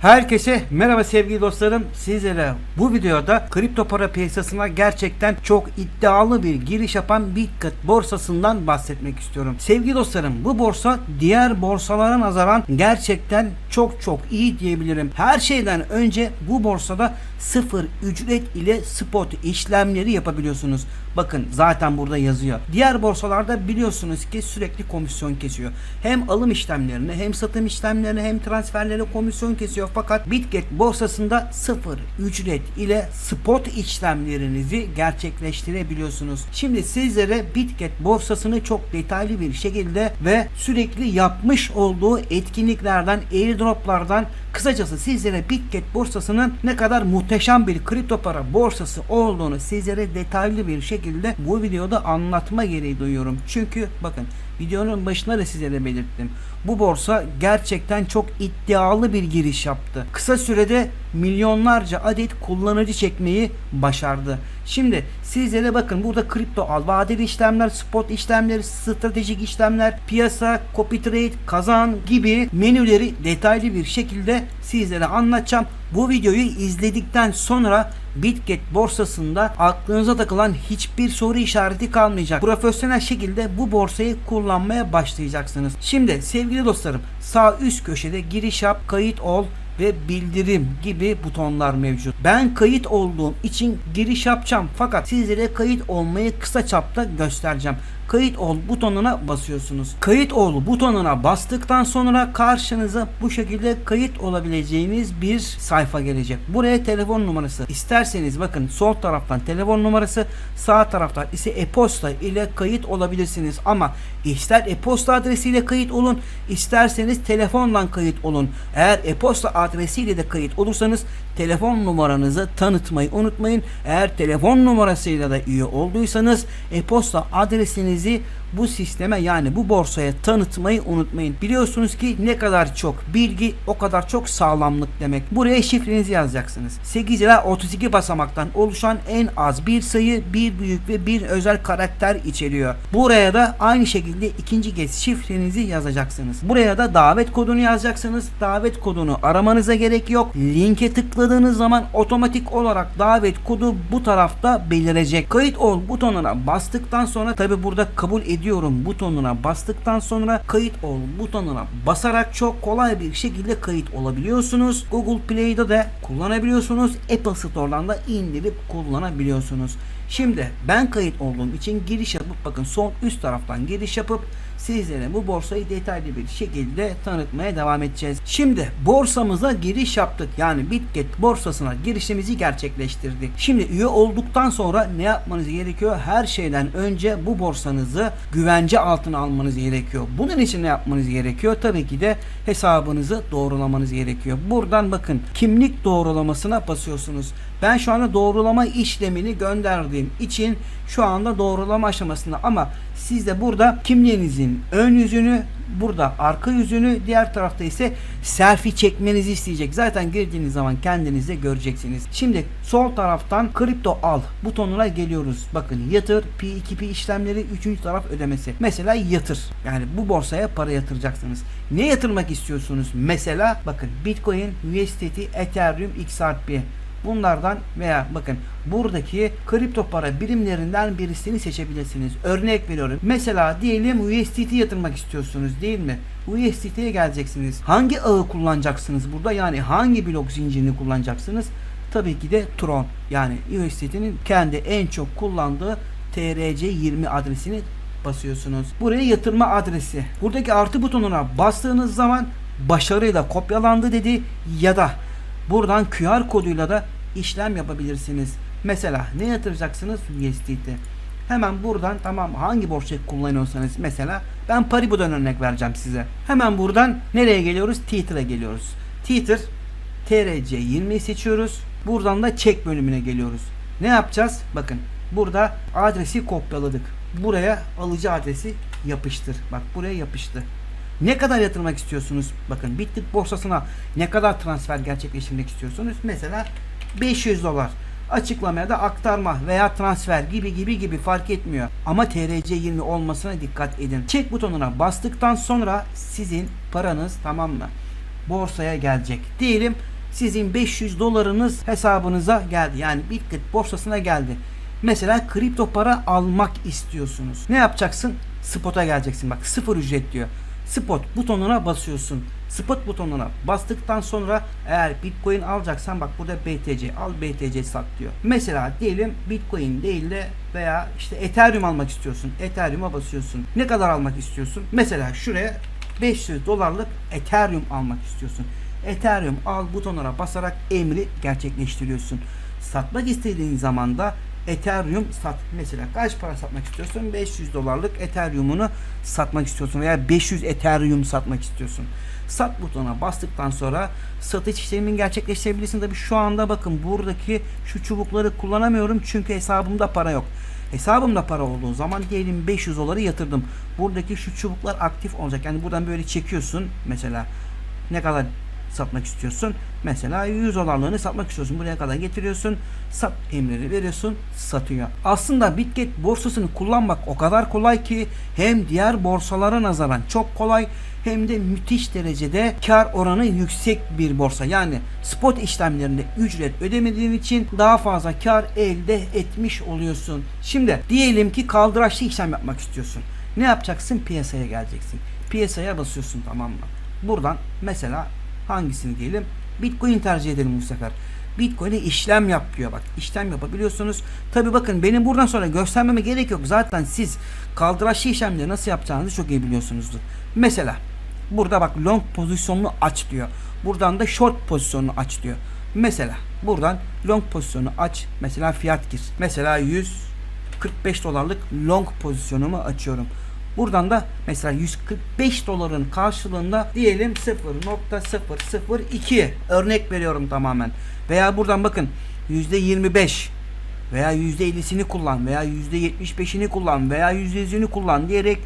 Herkese merhaba sevgili dostlarım. Sizlere bu videoda kripto para piyasasına gerçekten çok iddialı bir giriş yapan Bitcoin borsasından bahsetmek istiyorum. Sevgili dostlarım bu borsa diğer borsalara nazaran gerçekten çok çok iyi diyebilirim. Her şeyden önce bu borsada sıfır ücret ile spot işlemleri yapabiliyorsunuz. Bakın zaten burada yazıyor. Diğer borsalarda biliyorsunuz ki sürekli komisyon kesiyor. Hem alım işlemlerini hem satım işlemlerini hem transferleri komisyon kesiyor. Fakat Bitget borsasında sıfır ücret ile spot işlemlerinizi gerçekleştirebiliyorsunuz. Şimdi sizlere Bitget borsasını çok detaylı bir şekilde ve sürekli yapmış olduğu etkinliklerden, airdroplardan kısacası sizlere Bitget borsasının ne kadar muhteşem bir kripto para borsası olduğunu sizlere detaylı bir şekilde bu videoda anlatma gereği duyuyorum. Çünkü bakın videonun başında da sizlere belirttim. Bu borsa gerçekten çok iddialı bir giriş yaptı. Kısa sürede milyonlarca adet kullanıcı çekmeyi başardı. Şimdi sizlere bakın burada kripto al, vadeli işlemler, spot işlemleri, stratejik işlemler, piyasa, copy trade, kazan gibi menüleri detaylı bir şekilde sizlere anlatacağım. Bu videoyu izledikten sonra Bitget borsasında aklınıza takılan hiçbir soru işareti kalmayacak. Profesyonel şekilde bu borsayı kullanmaya başlayacaksınız. Şimdi sevgili dostlarım sağ üst köşede giriş yap, kayıt ol ve bildirim gibi butonlar mevcut. Ben kayıt olduğum için giriş yapacağım fakat sizlere kayıt olmayı kısa çapta göstereceğim. Kayıt ol butonuna basıyorsunuz. Kayıt ol butonuna bastıktan sonra karşınıza bu şekilde kayıt olabileceğiniz bir sayfa gelecek. Buraya telefon numarası. İsterseniz bakın sol taraftan telefon numarası, sağ taraftan ise e-posta ile kayıt olabilirsiniz. Ama ister e-posta adresiyle kayıt olun, isterseniz telefondan kayıt olun. Eğer e-posta adresiyle de kayıt olursanız telefon numaranızı tanıtmayı unutmayın. Eğer telefon numarasıyla da üye olduysanız e-posta adresinizi bu sisteme yani bu borsaya tanıtmayı unutmayın. Biliyorsunuz ki ne kadar çok bilgi o kadar çok sağlamlık demek. Buraya şifrenizi yazacaksınız. 8 ila 32 basamaktan oluşan en az bir sayı, bir büyük ve bir özel karakter içeriyor. Buraya da aynı şekilde ikinci kez şifrenizi yazacaksınız. Buraya da davet kodunu yazacaksınız. Davet kodunu aramanıza gerek yok. Linke tıkladığınız zaman otomatik olarak davet kodu bu tarafta belirecek. Kayıt ol butonuna bastıktan sonra tabi burada kabul ediyorum butonuna bastıktan sonra kayıt ol butonuna basarak çok kolay bir şekilde kayıt olabiliyorsunuz. Google Play'de de kullanabiliyorsunuz. Apple Store'dan da indirip kullanabiliyorsunuz. Şimdi ben kayıt olduğum için giriş yapıp bakın sol üst taraftan giriş yapıp sizlere bu borsayı detaylı bir şekilde tanıtmaya devam edeceğiz. Şimdi borsamıza giriş yaptık. Yani Bitget borsasına girişimizi gerçekleştirdik. Şimdi üye olduktan sonra ne yapmanız gerekiyor? Her şeyden önce bu borsanızı güvence altına almanız gerekiyor. Bunun için ne yapmanız gerekiyor? Tabii ki de hesabınızı doğrulamanız gerekiyor. Buradan bakın kimlik doğrulamasına basıyorsunuz. Ben şu anda doğrulama işlemini gönderdiğim için şu anda doğrulama aşamasında ama siz de burada kimliğinizin ön yüzünü burada arka yüzünü diğer tarafta ise selfie çekmenizi isteyecek. Zaten girdiğiniz zaman kendiniz göreceksiniz. Şimdi sol taraftan kripto al butonuna geliyoruz. Bakın yatır P2P işlemleri üçüncü taraf ödemesi. Mesela yatır. Yani bu borsaya para yatıracaksınız. Ne yatırmak istiyorsunuz? Mesela bakın Bitcoin, USDT, Ethereum, XRP. Bunlardan veya bakın buradaki kripto para birimlerinden birisini seçebilirsiniz. Örnek veriyorum. Mesela diyelim USDT yatırmak istiyorsunuz değil mi? USDT'ye geleceksiniz. Hangi ağı kullanacaksınız burada? Yani hangi blok zincirini kullanacaksınız? Tabii ki de Tron. Yani USDT'nin kendi en çok kullandığı TRC20 adresini basıyorsunuz. Buraya yatırma adresi. Buradaki artı butonuna bastığınız zaman başarıyla kopyalandı dedi ya da Buradan QR koduyla da işlem yapabilirsiniz. Mesela ne yatıracaksınız? USDT. Hemen buradan tamam hangi borsayı kullanıyorsanız mesela ben Paribu'dan örnek vereceğim size. Hemen buradan nereye geliyoruz? Tether'a geliyoruz. Tether TRC20'yi seçiyoruz. Buradan da çek bölümüne geliyoruz. Ne yapacağız? Bakın burada adresi kopyaladık. Buraya alıcı adresi yapıştır. Bak buraya yapıştı. Ne kadar yatırmak istiyorsunuz? Bakın Bitlik borsasına ne kadar transfer gerçekleştirmek istiyorsunuz? Mesela 500 dolar. Açıklamaya da aktarma veya transfer gibi gibi gibi fark etmiyor. Ama TRC20 olmasına dikkat edin. Çek butonuna bastıktan sonra sizin paranız tamam mı? borsaya gelecek. Diyelim sizin 500 dolarınız hesabınıza geldi. Yani Bitget borsasına geldi. Mesela kripto para almak istiyorsunuz. Ne yapacaksın? Spot'a geleceksin. Bak sıfır ücret diyor. Spot butonuna basıyorsun. Spot butonuna bastıktan sonra eğer Bitcoin alacaksan bak burada BTC al BTC sat diyor. Mesela diyelim Bitcoin değil de veya işte Ethereum almak istiyorsun. Ethereum'a basıyorsun. Ne kadar almak istiyorsun? Mesela şuraya 500 dolarlık Ethereum almak istiyorsun. Ethereum al butonuna basarak emri gerçekleştiriyorsun. Satmak istediğin zaman da Ethereum sat. Mesela kaç para satmak istiyorsun? 500 dolarlık Ethereum'unu satmak istiyorsun veya 500 Ethereum satmak istiyorsun. Sat butonuna bastıktan sonra satış işlemini gerçekleştirebilirsin. Tabi şu anda bakın buradaki şu çubukları kullanamıyorum çünkü hesabımda para yok. Hesabımda para olduğu zaman diyelim 500 doları yatırdım. Buradaki şu çubuklar aktif olacak. Yani buradan böyle çekiyorsun mesela ne kadar satmak istiyorsun. Mesela 100 dolarlığını satmak istiyorsun. Buraya kadar getiriyorsun. Sat emrini veriyorsun. Satıyor. Aslında Bitget borsasını kullanmak o kadar kolay ki hem diğer borsalara nazaran çok kolay hem de müthiş derecede kar oranı yüksek bir borsa. Yani spot işlemlerinde ücret ödemediğin için daha fazla kar elde etmiş oluyorsun. Şimdi diyelim ki kaldıraçlı işlem yapmak istiyorsun. Ne yapacaksın? Piyasaya geleceksin. Piyasaya basıyorsun tamam mı? Buradan mesela hangisini diyelim? Bitcoin tercih edelim bu sefer. Bitcoin'e işlem yap diyor bak. işlem yapabiliyorsunuz. Tabi bakın benim buradan sonra göstermeme gerek yok. Zaten siz kaldıraçlı işlemleri nasıl yapacağınızı çok iyi biliyorsunuzdur. Mesela burada bak long pozisyonunu aç diyor. Buradan da short pozisyonunu aç diyor. Mesela buradan long pozisyonu aç. Mesela fiyat gir. Mesela 145 dolarlık long pozisyonumu açıyorum. Buradan da mesela 145 doların karşılığında diyelim 0.002 örnek veriyorum tamamen. Veya buradan bakın %25 veya %50'sini kullan veya %75'ini kullan veya %100'ünü kullan diyerek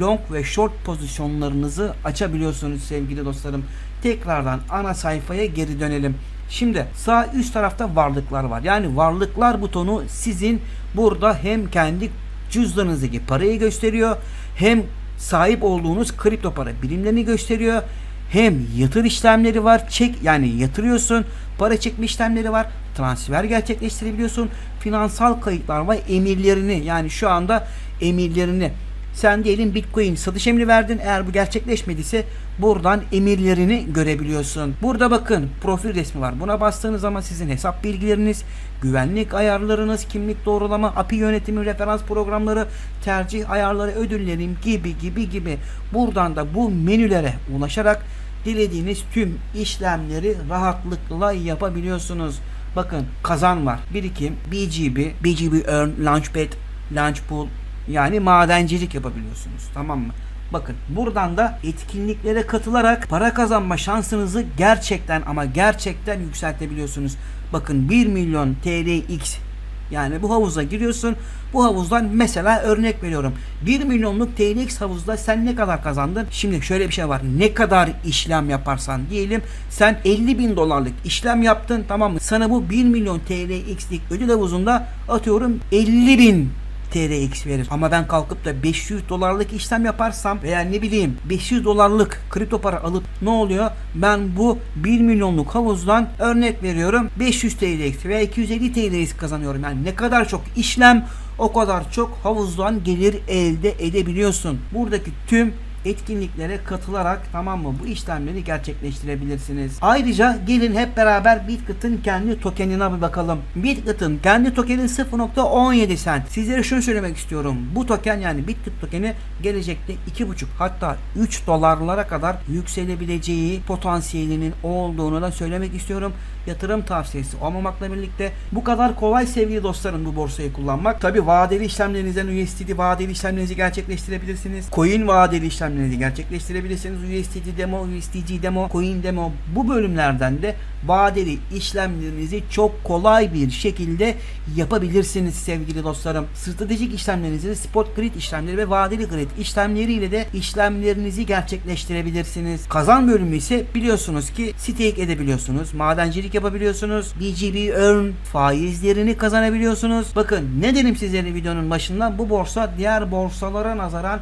long ve short pozisyonlarınızı açabiliyorsunuz sevgili dostlarım. Tekrardan ana sayfaya geri dönelim. Şimdi sağ üst tarafta varlıklar var. Yani varlıklar butonu sizin burada hem kendi cüzdanınızdaki parayı gösteriyor. Hem sahip olduğunuz kripto para birimlerini gösteriyor. Hem yatır işlemleri var. Çek yani yatırıyorsun. Para çekme işlemleri var. Transfer gerçekleştirebiliyorsun. Finansal kayıtlar var. Emirlerini yani şu anda emirlerini sen diyelim Bitcoin satış emri verdin. Eğer bu gerçekleşmediyse buradan emirlerini görebiliyorsun. Burada bakın profil resmi var. Buna bastığınız zaman sizin hesap bilgileriniz, güvenlik ayarlarınız, kimlik doğrulama, API yönetimi, referans programları, tercih ayarları, ödüllerim gibi gibi gibi. Buradan da bu menülere ulaşarak dilediğiniz tüm işlemleri rahatlıkla yapabiliyorsunuz. Bakın kazan var. Birikim, BGB, BGB Earn, Launchpad, Launchpool, yani madencilik yapabiliyorsunuz. Tamam mı? Bakın buradan da etkinliklere katılarak para kazanma şansınızı gerçekten ama gerçekten yükseltebiliyorsunuz. Bakın 1 milyon TLX yani bu havuza giriyorsun. Bu havuzdan mesela örnek veriyorum. 1 milyonluk TLX havuzda sen ne kadar kazandın? Şimdi şöyle bir şey var. Ne kadar işlem yaparsan diyelim sen 50 bin dolarlık işlem yaptın tamam mı? Sana bu 1 milyon TLX'lik ödül havuzunda atıyorum 50 bin TRX verir. Ama ben kalkıp da 500 dolarlık işlem yaparsam veya ne bileyim 500 dolarlık kripto para alıp ne oluyor? Ben bu 1 milyonluk havuzdan örnek veriyorum 500 TRX veya 250 TRX kazanıyorum. Yani ne kadar çok işlem o kadar çok havuzdan gelir elde edebiliyorsun. Buradaki tüm etkinliklere katılarak tamam mı bu işlemleri gerçekleştirebilirsiniz. Ayrıca gelin hep beraber Bitget'in kendi tokenine bir bakalım. Bitget'in kendi tokeni 0.17 cent. Sizlere şunu söylemek istiyorum. Bu token yani Bitget tokeni gelecekte 2.5 hatta 3 dolarlara kadar yükselebileceği potansiyelinin olduğunu da söylemek istiyorum. Yatırım tavsiyesi olmamakla birlikte bu kadar kolay sevgili dostlarım bu borsayı kullanmak. Tabi vadeli işlemlerinizden USDT vadeli işlemlerinizi gerçekleştirebilirsiniz. Coin vadeli işlemlerinizi gerçekleştirebilirsiniz. USDT demo, USDG demo, coin demo bu bölümlerden de vadeli işlemlerinizi çok kolay bir şekilde yapabilirsiniz sevgili dostlarım. Stratejik işlemlerinizi spot grid işlemleri ve vadeli grid işlemleriyle de işlemlerinizi gerçekleştirebilirsiniz. Kazan bölümü ise biliyorsunuz ki stake edebiliyorsunuz. Madencilik yapabiliyorsunuz. BGB earn faizlerini kazanabiliyorsunuz. Bakın ne dedim sizlere videonun başında bu borsa diğer borsalara nazaran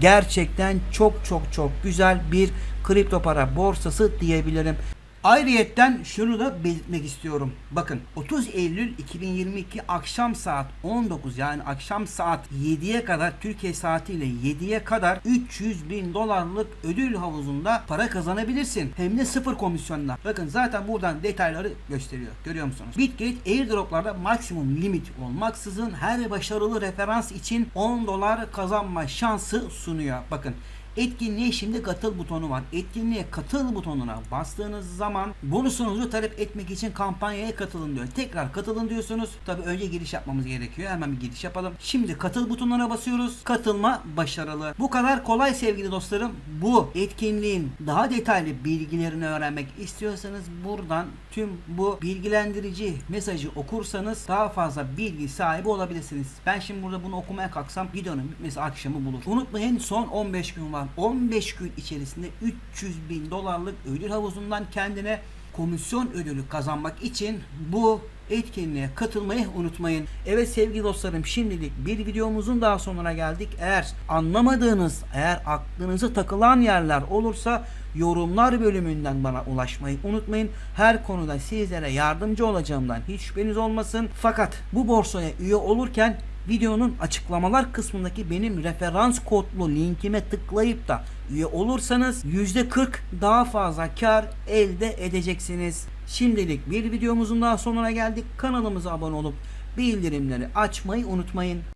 gerçekten çok çok çok güzel bir kripto para borsası diyebilirim. Ayrıyetten şunu da belirtmek istiyorum. Bakın 30 Eylül 2022 akşam saat 19 yani akşam saat 7'ye kadar Türkiye saatiyle 7'ye kadar 300 bin dolarlık ödül havuzunda para kazanabilirsin. Hem de sıfır komisyonla. Bakın zaten buradan detayları gösteriyor. Görüyor musunuz? Bitgate airdroplarda maksimum limit olmaksızın her başarılı referans için 10 dolar kazanma şansı sunuyor. Bakın Etkinliğe şimdi katıl butonu var. Etkinliğe katıl butonuna bastığınız zaman bonusunuzu talep etmek için kampanyaya katılın diyor. Tekrar katılın diyorsunuz. Tabi önce giriş yapmamız gerekiyor. Hemen bir giriş yapalım. Şimdi katıl butonuna basıyoruz. Katılma başarılı. Bu kadar kolay sevgili dostlarım. Bu etkinliğin daha detaylı bilgilerini öğrenmek istiyorsanız buradan tüm bu bilgilendirici mesajı okursanız daha fazla bilgi sahibi olabilirsiniz. Ben şimdi burada bunu okumaya kalksam videonun bitmesi akşamı bulur. Unutmayın son 15 gün var. 15 gün içerisinde 300 bin dolarlık ödül havuzundan kendine komisyon ödülü kazanmak için bu etkinliğe katılmayı unutmayın. Evet sevgili dostlarım şimdilik bir videomuzun daha sonuna geldik. Eğer anlamadığınız, eğer aklınızı takılan yerler olursa yorumlar bölümünden bana ulaşmayı unutmayın. Her konuda sizlere yardımcı olacağımdan hiç şüpheniz olmasın. Fakat bu borsaya üye olurken videonun açıklamalar kısmındaki benim referans kodlu linkime tıklayıp da üye olursanız %40 daha fazla kar elde edeceksiniz. Şimdilik bir videomuzun daha sonuna geldik. Kanalımıza abone olup bildirimleri açmayı unutmayın.